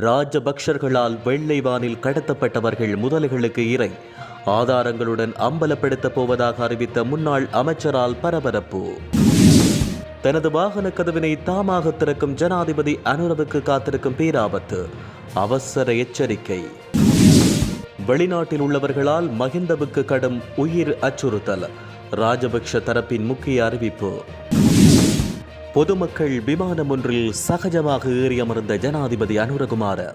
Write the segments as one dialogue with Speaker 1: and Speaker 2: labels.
Speaker 1: ராஜபக்ஷர்களால் வெள்ளை வானில் கடத்தப்பட்டவர்கள் முதல்களுக்கு இறை. ஆதாரங்களுடன் அம்பலப்படுத்தப் போவதாக அறிவித்த முன்னாள் அமைச்சரால் பரபரப்பு. தனது வாகன கதவினை தாமாக திறக்கும் ஜனாதிபதி அனுரவுக்கு காத்திருக்கும் பேராபத்து. அவசர எச்சரிக்கை. வெளிநாட்டில் உள்ளவர்களால் மகிந்தவுக்கு கடும் உயிர் அச்சுறுத்தல். ராஜபக்ஷ தரப்பின் முக்கிய அறிவிப்பு. பொதுமக்கள் விமானம் ஒன்றில் சகஜமாக ஏறி அமர்ந்த ஜனாதிபதி அனுரகுமார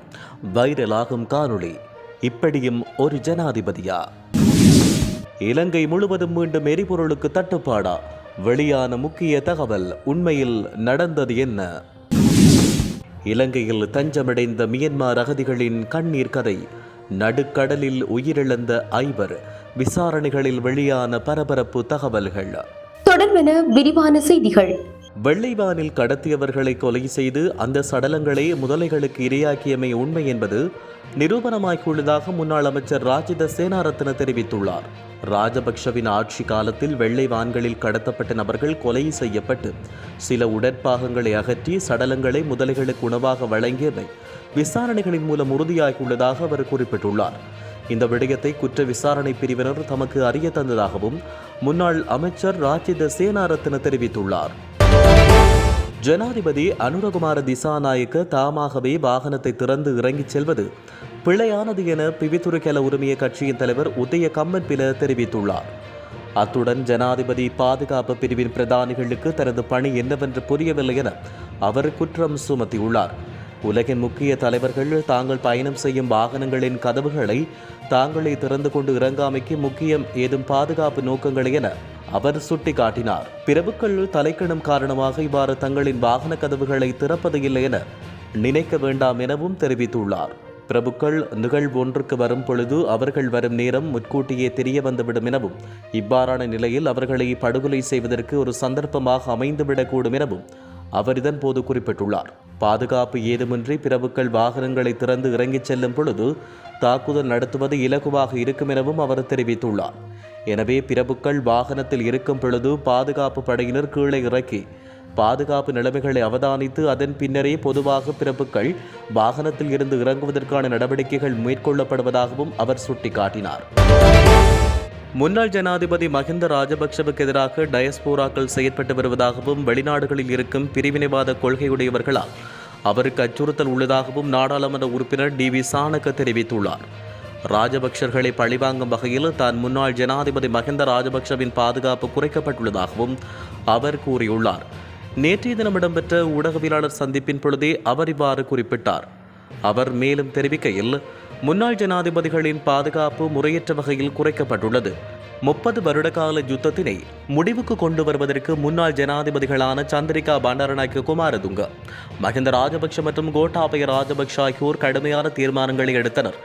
Speaker 1: வைரலாகும் காணொளி. இப்படியும் ஒரு ஜனாதிபதியா? இலங்கை முழுவதும் மீண்டும் எரிபொருளுக்கு தட்டுப்பாடா? வெளியான முக்கிய தகவல் உண்மையில் நடந்தது என்ன? இலங்கையில் தஞ்சமடைந்த மியன்மார் அகதிகளின் கண்ணீர் கதை நடுக்கடலில் உயிரிழந்த ஐவர் விசாரணைகளில் வெளியான பரபரப்பு தகவல்கள்.
Speaker 2: தொடர்பென விரிவான செய்திகள்.
Speaker 1: வெள்ளைவானில் கடத்தியவர்களை கொலை செய்து அந்த சடலங்களை முதலைகளுக்கு இரையாக்கியமை உண்மை என்பது நிரூபணமாகியுள்ளதாக முன்னாள் அமைச்சர் ராஜித சேனாரத்ன தெரிவித்துள்ளார். ராஜபக்ஷவின் ஆட்சி காலத்தில் வெள்ளை வான்களில் கடத்தப்பட்ட நபர்கள் கொலை செய்யப்பட்டு சில உடற்பாகங்களை அகற்றி சடலங்களை முதலைகளுக்கு உணவாக வழங்கியவை விசாரணைகளின் மூலம் உறுதியாகியுள்ளதாக அவர் குறிப்பிட்டுள்ளார். இந்த விடயத்தை குற்ற விசாரணை பிரிவினர் தமக்கு அறிய தந்ததாகவும் முன்னாள் அமைச்சர் ராஜித சேனாரத்ன தெரிவித்துள்ளார். ஜனாதிபதி அனுரகுமார திசாநாயக்க தாமாகவே வாகனத்தை திறந்து இறங்கிச் செல்வது பிழையானது என பிவித்துறைக்கல உரிமைய கட்சியின் தலைவர் உதய கம்மன் பில தெரிவித்துள்ளார். அத்துடன் ஜனாதிபதி பாதுகாப்பு பிரிவின் பிரதானிகளுக்கு தனது பணி என்னவென்று புரியவில்லை என அவர் குற்றம் சுமத்தியுள்ளார். உலகின் முக்கிய தலைவர்கள் தாங்கள் பயணம் செய்யும் வாகனங்களின் கதவுகளை தாங்களே திறந்து கொண்டு இறங்காமைக்கு முக்கியம் ஏதும் பாதுகாப்பு நோக்கங்கள் என அவர் சுட்டிக்காட்டினார். பிரபுக்கள் தலைக்கணம் காரணமாக இவ்வாறு தங்களின் வாகன கதவுகளை திறப்பது இல்லை என நினைக்க வேண்டாம் எனவும் தெரிவித்துள்ளார். பிரபுக்கள் நிகழ்வு ஒன்றுக்கு வரும் பொழுது அவர்கள் வரும் நேரம் முன்கூட்டியே தெரிய வந்துவிடும் எனவும் இவ்வாறான நிலையில் அவர்களை படுகொலை செய்வதற்கு ஒரு சந்தர்ப்பமாக அமைந்துவிடக்கூடும் எனவும் அவர் இதன் போது குறிப்பிட்டுள்ளார். பாதுகாப்பு ஏதுமின்றி பிரபுக்கள் வாகனங்களை திறந்து இறங்கிச் செல்லும் பொழுது தாக்குதல் நடத்துவது இலகுவாக இருக்கும் எனவும் அவர் தெரிவித்துள்ளார். எனவே பிரபுக்கள் வாகனத்தில் இருக்கும் பொழுது பாதுகாப்பு படையினர் கீழே இறக்கி பாதுகாப்பு நிலைமைகளை அவதானித்து அதன் பின்னரே பொதுவாக பிரபுக்கள் வாகனத்தில் இருந்து இறங்குவதற்கான நடவடிக்கைகள் மேற்கொள்ளப்படுவதாகவும் அவர் சுட்டிக்காட்டினார். முன்னாள் ஜனாதிபதி மஹிந்த ராஜபக்சவுக்கு எதிராக டயஸ்போராக்கள் செயற்பட்டு வருவதாகவும் வெளிநாடுகளில் இருக்கும் பிரிவினைவாத கொள்கையுடையவர்களால் அவருக்கு அச்சுறுத்தல் உள்ளதாகவும் நாடாளுமன்ற உறுப்பினர் டி வி சாணக்க தெரிவித்துள்ளார். ராஜபக்சர்களை பழிவாங்கும் வகையில் தான் முன்னாள் ஜனாதிபதி மஹிந்த ராஜபக்சவின் பாதுகாப்பு குறைக்கப்பட்டுள்ளதாகவும் அவர் கூறியுள்ளார். நேற்றைய தினம் இடம்பெற்ற ஊடகவியலாளர் சந்திப்பின் பொழுதே அவர் இவ்வாறு குறிப்பிட்டார். அவர் மேலும் தெரிவிக்கையில் முன்னாள் ஜனாதிபதிகளின் பாதுகாப்பு முறையற்ற வகையில் குறைக்கப்பட்டுள்ளது. முப்பது வருடகால யுத்தத்தினை முடிவுக்கு கொண்டு வருவதற்கு முன்னாள் ஜனாதிபதிகளான சந்திரிகா பண்டாரநாயக்க குமாரதுங்க மஹிந்த ராஜபக்ஷ மற்றும் கோட்டாபய ராஜபக்ஷ ஆகியோர் கடுமையான தீர்மானங்களை எடுத்தனர்.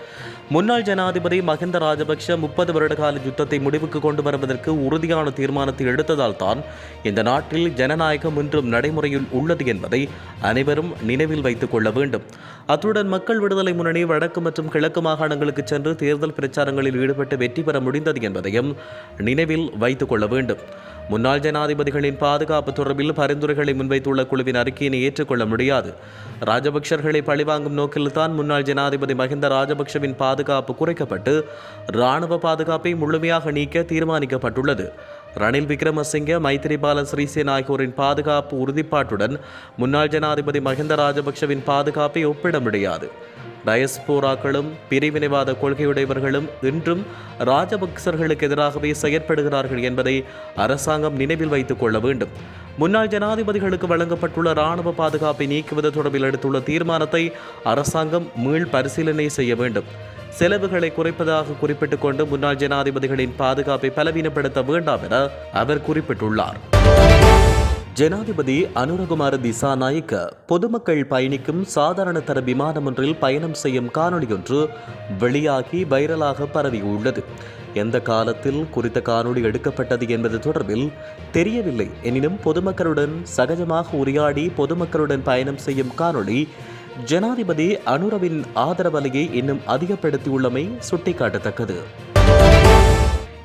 Speaker 1: முன்னாள் ஜனாதிபதி மஹிந்த ராஜபக்ஷ முப்பது வருடகால யுத்தத்தை முடிவுக்கு கொண்டு வருவதற்கு உறுதியான தீர்மானத்தை எடுத்ததால் தான் இந்த நாட்டில் ஜனநாயகம் இன்றும் நடைமுறையில் உள்ளது என்பதை அனைவரும் நினைவில் வைத்துக் கொள்ள வேண்டும். அத்துடன் மக்கள் விடுதலை முன்னணி வடக்கு மற்றும் கிழக்கு மாகாணங்களுக்கு சென்று தேர்தல் பிரச்சாரங்களில் ஈடுபட்டு வெற்றி பெற முடிந்தது என்பதையும் நினைவில் வைத்துக் கொள்ள வேண்டும். முன்னாள் ஜனாதிபதிகளின் பாதுகாப்பு தொடர்பில் பரிந்துரைகளை முன்வைத்துள்ள குழுவின் அறிக்கையினை ஏற்றுக்கொள்ள முடியாது. ராஜபக்சர்களை பழிவாங்கும் நோக்கில்தான் முன்னாள் ஜனாதிபதி மஹிந்த ராஜபக்ஷவின் பாதுகாப்பு குறைக்கப்பட்டு இராணுவ பாதுகாப்பை முழுமையாக நீக்க தீர்மானிக்கப்பட்டுள்ளது. ரணில் விக்ரமசிங்க மைத்திரிபால ஸ்ரீசேன் ஆகியோரின் பாதுகாப்பு உறுதிப்பாட்டுடன் முன்னாள் ஜனாதிபதி மஹிந்த ராஜபக்ஷவின் பாதுகாப்பை ஒப்பிட முடியாது. டயஸ்போராக்களும் பிரிவினைவாத கொள்கையுடையவர்களும் இன்றும் ராஜபக்சர்களுக்கு எதிராகவே செயற்படுகிறார்கள் என்பதை அரசாங்கம் நினைவில் வைத்துக் கொள்ள வேண்டும். முன்னாள் ஜனாதிபதிகளுக்கு வழங்கப்பட்டுள்ள இராணுவ பாதுகாப்பை நீக்குவது தொடர்பில் எடுத்துள்ள தீர்மானத்தை அரசாங்கம் மீள் பரிசீலனை செய்ய வேண்டும். செலவுகளை குறைப்பதாக குறிப்பிட்டுக் கொண்டு முன்னாள் ஜனாதிபதிகளின் பாதுகாப்பை பலவீனப்படுத்த வேண்டாம் என அவர் குறிப்பிட்டுள்ளார். ஜனாதிபதி அனுரகுமார திசாநாயக்க பொதுமக்கள் பயணிக்கும் சாதாரண தர விமானம் ஒன்றில் பயணம் செய்யும் காணொளியொன்று வெளியாகி வைரலாக பரவியுள்ளது. எந்த காலத்தில் குறித்த காணொளி எடுக்கப்பட்டது என்பது தொடர்பில் தெரியவில்லை. எனினும் பொதுமக்களுடன் சகஜமாக உரையாடி பொதுமக்களுடன் பயணம் செய்யும் காணொளி ஜனாதிபதி அனுரவின் ஆதரவலையை இன்னும் அதிகப்படுத்தியுள்ளமை சுட்டிக்காட்டத்தக்கது.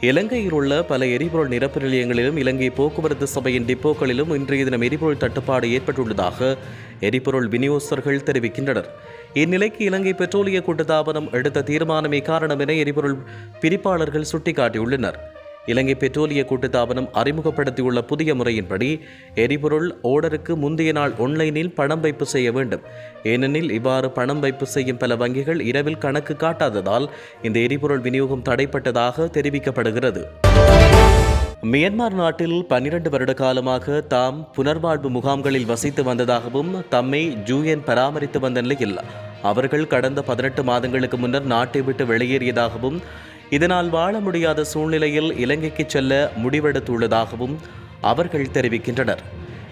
Speaker 1: இலங்கையில் உள்ள பல எரிபொருள் நிரப்பு நிலையங்களிலும் இலங்கை போக்குவரத்து சபையின் டிப்போக்களிலும் இன்றைய தினம் எரிபொருள் தட்டுப்பாடு ஏற்பட்டுள்ளதாக எரிபொருள் விநியோகஸ்தர்கள் தெரிவிக்கின்றனர். இந்நிலைக்கு இலங்கை பெட்ரோலிய கூட்டுத்தாபனம் எடுத்த தீர்மானமே காரணம் என எரிபொருள் பிரிப்பாளர்கள் சுட்டிக்காட்டியுள்ளனர். இலங்கை பெட்ரோலிய கூட்டுத்தாபனம் அறிமுகப்படுத்தியுள்ள புதிய முறையின்படி எரிபொருள் ஓடருக்கு முந்தைய நாள் ஒன்லைனில் பணம் வைப்பு செய்ய வேண்டும். ஏனெனில் இவ்வாறு பணம் வைப்பு செய்யும் பல வங்கிகள் இரவில் கணக்கு காட்டாததால் இந்த எரிபொருள் விநியோகம் தடைப்பட்டதாக தெரிவிக்கப்படுகிறது. மியன்மார் நாட்டில் பன்னிரண்டு வருட காலமாக தாம் புனர்வாழ்வு முகாம்களில் வசித்து வந்ததாகவும் தம்மை ஜூயன் பராமரித்து வந்த நிலையில் அவர்கள் கடந்த பதினெட்டு மாதங்களுக்கு முன்னர் நாட்டை விட்டு வெளியேறியதாகவும் இதனால் வாழ முடியாத சூழ்நிலையில் இலங்கைக்கு செல்ல முடிவெடுத்துள்ளதாகவும் அவர்கள் தெரிவிக்கின்றனர்.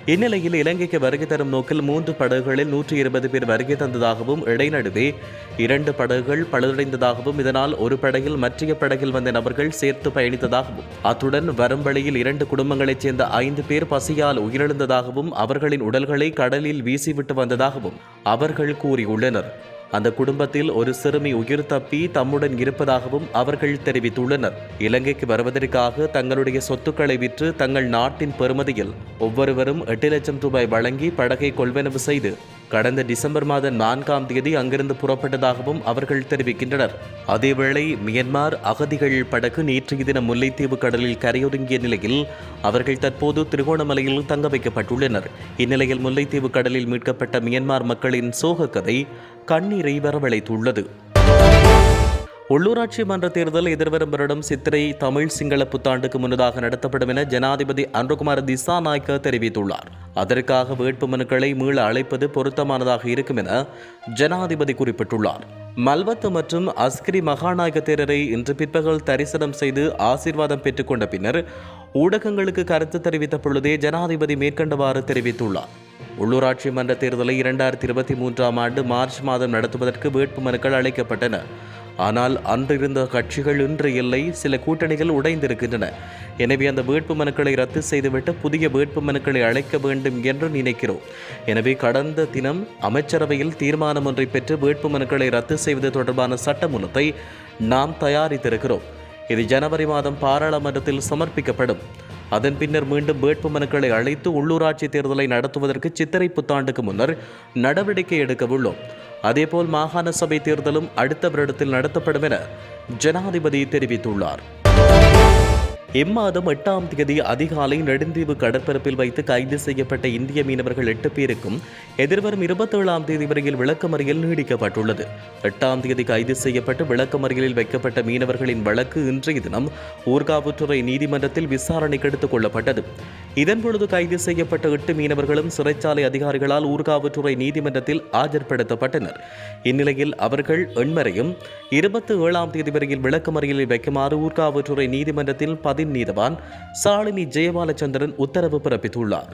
Speaker 1: இந்நிலையில் இலங்கைக்கு வருகை தரும் நோக்கில் மூன்று படகுகளில் நூற்றி இருபது பேர் வருகை தந்ததாகவும் இடைநடுவே இரண்டு படகுகள் பழுதடைந்ததாகவும் இதனால் ஒரு படகில் மற்றைய படகில் வந்த நபர்கள் சேர்த்து பயணித்ததாகவும் அத்துடன் வரும் வழியில் இரண்டு குடும்பங்களைச் சேர்ந்த ஐந்து பேர் பசியால் உயிரிழந்ததாகவும் அவர்களின் உடல்களை கடலில் வீசிவிட்டு வந்ததாகவும் அவர்கள் கூறியுள்ளனர். அந்த குடும்பத்தில் ஒரு சிறுமி உயிர் தப்பி தம்முடன் இருப்பதாகவும் அவர்கள் தெரிவித்துள்ளனர். இலங்கைக்கு வருவதற்காக தங்களுடைய சொத்துக்களை விற்று தங்கள் நாட்டின் பெருமதியில் ஒவ்வொருவரும் எட்டு லட்சம் ரூபாய் வழங்கி படகை கொள்வனவு செய்து கடந்த டிசம்பர் மாத நான்காம் தேதி அங்கிருந்து புறப்பட்டதாகவும் அவர்கள் தெரிவிக்கின்றனர். அதேவேளை மியன்மார் அகதிகள் படகு நேற்றைய தினம் முல்லைத்தீவு கடலில் கரையொதுங்கிய நிலையில் அவர்கள் தற்போது திருகோணமலையில் தங்க வைக்கப்பட்டுள்ளனர். இந்நிலையில் முல்லைத்தீவு கடலில் மீட்கப்பட்ட மியன்மார் மக்களின் சோகக்கதை கண்ணீரை வரவழைத்துள்ளது. உள்ளூராட்சி மன்ற தேர்தல் எதிர்வரும் வருடம் சித்திரை தமிழ் சிங்கள புத்தாண்டுக்கு முன்னதாக நடத்தப்படும் என ஜனாதிபதி அன்ருகுமார் திசாநாயக்க தெரிவித்துள்ளார். அதற்காக வேட்பு மனுக்களை மீள அழைப்பது பொருத்தமானதாக இருக்கும் என ஜனாதிபதி குறிப்பிட்டுள்ளார். மல்வத்து மற்றும் அஸ்கிரி மகாநாயக தேரரை இன்று பிற்பகல் தரிசனம் செய்து ஆசீர்வாதம் பெற்றுக்கொண்ட பின்னர் ஊடகங்களுக்கு கருத்து தெரிவித்த பொழுதே ஜனாதிபதி மேற்கண்டவாறு தெரிவித்துள்ளார். உள்ளூராட்சி மன்ற தேர்தலை இரண்டாயிரத்தி இருபத்தி மூன்றாம் ஆண்டு மார்ச் மாதம் நடத்துவதற்கு வேட்பு மனுக்கள் அளிக்கப்பட்டன. ஆனால் அன்றிருந்த கட்சிகள் இன்று இல்லை சில கூட்டணிகள் உடைந்திருக்கின்றன. எனவே அந்த வேட்பு மனுக்களை ரத்து செய்துவிட்டு புதிய வேட்பு மனுக்களை அழைக்க வேண்டும் என்று நினைக்கிறோம். எனவே கடந்த தினம் அமைச்சரவையில் தீர்மானம் ஒன்றை பெற்று வேட்பு மனுக்களை ரத்து செய்வது தொடர்பான சட்டமூலத்தை நாம் தயாரித்திருக்கிறோம். இது ஜனவரி மாதம் பாராளுமன்றத்தில் சமர்ப்பிக்கப்படும். அதன் பின்னர் மீண்டும் வேட்பு மனுக்களை அழைத்து உள்ளூராட்சி தேர்தலை நடத்துவதற்கு சித்திரை புத்தாண்டுக்கு முன்னர் நடவடிக்கை எடுக்க உள்ளோம் அதேபோல் மாகாண சபை தேர்தலும் அடுத்த வருடத்தில் நடத்தப்படும் என ஜனாதிபதி தெரிவித்துள்ளார். இம்மாதம் எட்டாம் தேதி அதிகாலை நெடுந்தீவு கடற்பரப்பில் வைத்து கைது செய்யப்பட்ட இந்திய மீனவர்கள் எட்டு பேருக்கும் எதிர்வரும் இருபத்தேழாம் தேதி வரையில் விளக்கமறியல் நீடிக்கப்பட்டுள்ளது. எட்டாம் தேதி கைது செய்யப்பட்டு விளக்கமறியலில் வைக்கப்பட்ட மீனவர்களின் வழக்கு இன்றைய தினம் ஊர்காவுத்துறை நீதிமன்றத்தில் விசாரணைக்கு எடுத்துக் கொள்ளப்பட்டது. இதன்பொழுது கைது செய்யப்பட்ட எட்டு மீனவர்களும் சிறைச்சாலை அதிகாரிகளால் ஊர்காவல்துறை நீதிமன்றத்தில் ஆஜர்படுத்தப்பட்டனர். இந்நிலையில் அவர்கள் எண்மரையும் இருபத்தி ஏழாம் தேதி வரையில் விளக்கமறியலில் வைக்குமாறு ஊர்காவல்துறை நீதிமன்றத்தில் பதின் நீதவான் சாலினி ஜெயபாலச்சந்திரன் உத்தரவு பிறப்பித்துள்ளார்.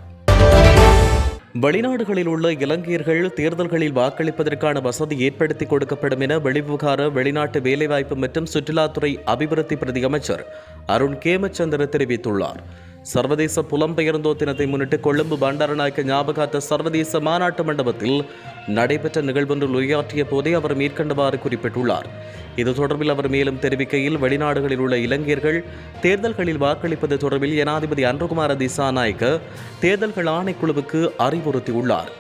Speaker 1: வெளிநாடுகளில் உள்ள இலங்கையர்கள் தேர்தல்களில் வாக்களிப்பதற்கான வசதி ஏற்படுத்தி கொடுக்கப்படும் என வெளிவிவகார வெளிநாட்டு வேலைவாய்ப்பு மற்றும் சுற்றுலாத்துறை அபிவிருத்தி பிரதி அமைச்சர் அருண் கேமச்சந்திர தெரிவித்துள்ளார். சர்வதேச புலம்பெயர்ந்தோர் தினத்தை முன்னிட்டு கொழும்பு பண்டாரநாயக்க ஞாபகார்த்த சர்வதேச மாநாட்டு மண்டபத்தில் நடைபெற்ற நிகழ்வொன்றில் உரையாற்றிய போதே அவர் மேற்கண்டவாறு குறிப்பிட்டுள்ளார். இது தொடர்பில் அவர் மேலும் தெரிவிக்கையில் வெளிநாடுகளில் உள்ள இளைஞர்கள் தேர்தல்களில் வாக்களிப்பது தொடர்பில் ஜனாதிபதி அன்ருகுமார திசாநாயக்க தேர்தல்கள் ஆணைக்குழுவுக்கு அறிவுறுத்தியுள்ளார்.